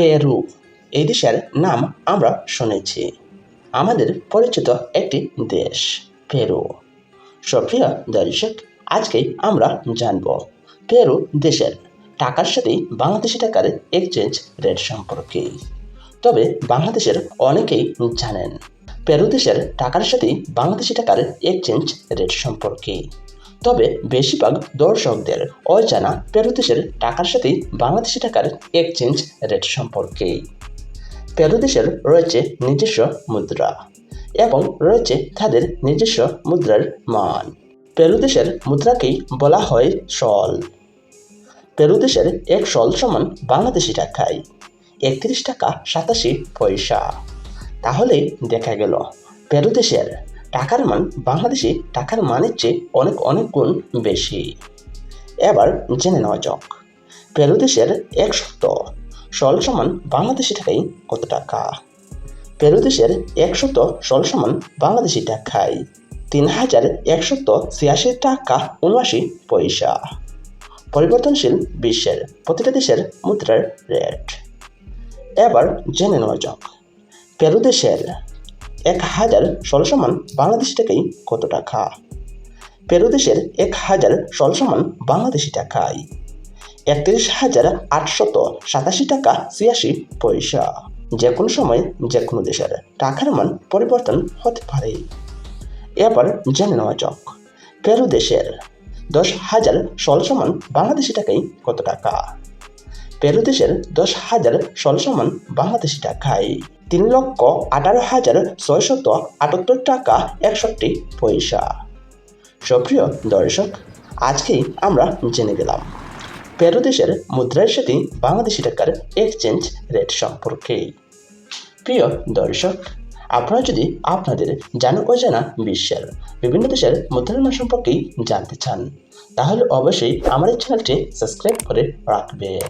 Peru. এই দেশের নাম আমরা শুনেছি। আমাদের পরিচিত একটি দেশ, পেরু। সুপ্রিয় দর্শক, আজকে আমরা জানব, পেরু দেশের টাকার সাথে বাংলাদেশি টাকার এক্সচেঞ্জ রেট সম্পর্কে। তবে বাংলাদেশের অনেকেই জানেন, পেরু দেশের টাকার সাথে বাংলাদেশি টাকার এক্সচেঞ্জ রেট সম্পর্কে। তবে বেশিরভাগ দর্শকদের অজানা পেরু দেশের টাকার সাথে বাংলাদেশি টাকার এক্সচেঞ্জ রেট সম্পর্কে। পেরু দেশের রয়েছে নিজস্ব মুদ্রা এবং রয়েছে তাদের নিজস্ব মুদ্রার মান। পেরু দেশের মুদ্রাকেই বলা হয় সল পেরু দেশের এক সল সমান বাংলাদেশি টাকায় একত্রিশ টাকা সাতাশি পয়সা। তাহলে দেখা গেল পেরু দেশের টাকার মান বাংলাদেশি টাকার মানের চেয়ে অনেক অনেক গুণ বেশি। এবার জেনে নেওয়া যাক। পেরু দেশের এক শত সল সমান বাংলাদেশি টাকায় কত টাকা? পেরু দেশের একশত সল সমান বাংলাদেশি টাকায় তিন হাজার একশত ছিয়াশি টাকা উনআশি পয়সা। পরিবর্তনশীল বিশ্বের প্রতিটা দেশের মুদ্রার রেট। এবার জেনে নেওয়া যাক। পেরু দেশের এক হাজার ষোলো সমান বাংলাদেশি টাকায় কত টাকা? পেরু দেশের এক হাজার ষোলো সমান বাংলাদেশি টাকায়। একত্রিশ হাজার আটশত সাতাশি টাকা ছিয়াশি পয়সা। যে কোনো সময় যে কোনো দেশের টাকার মান পরিবর্তন হতে পারে। এবার জেনে নেওয়া যাক পেরু দেশের দশ হাজার ষোলো সমান বাংলাদেশি টাকায় কত টাকা? পেরু দেশের দশ হাজার ষোলো সমান বাংলাদেশি টাকায় তিন লক্ষ আঠারো হাজার ছয়শত আটাত্তর টাকা একষট্টি পয়সা। সুপ্রিয় দর্শক, আজকেই আমরা জেনে গেলাম পেরু দেশের মুদ্রার সাথে বাংলাদেশি টাকার এক্সচেঞ্জ রেট সম্পর্কে। প্রিয় দর্শক, আপনারা যদি আপনাদের জানা অজানা বিশ্বের বিভিন্ন দেশের মুদ্রার মান সম্পর্কেই জানতে চান, তাহলে অবশ্যই আমার এই চ্যানেলটি সাবস্ক্রাইব করে রাখবেন।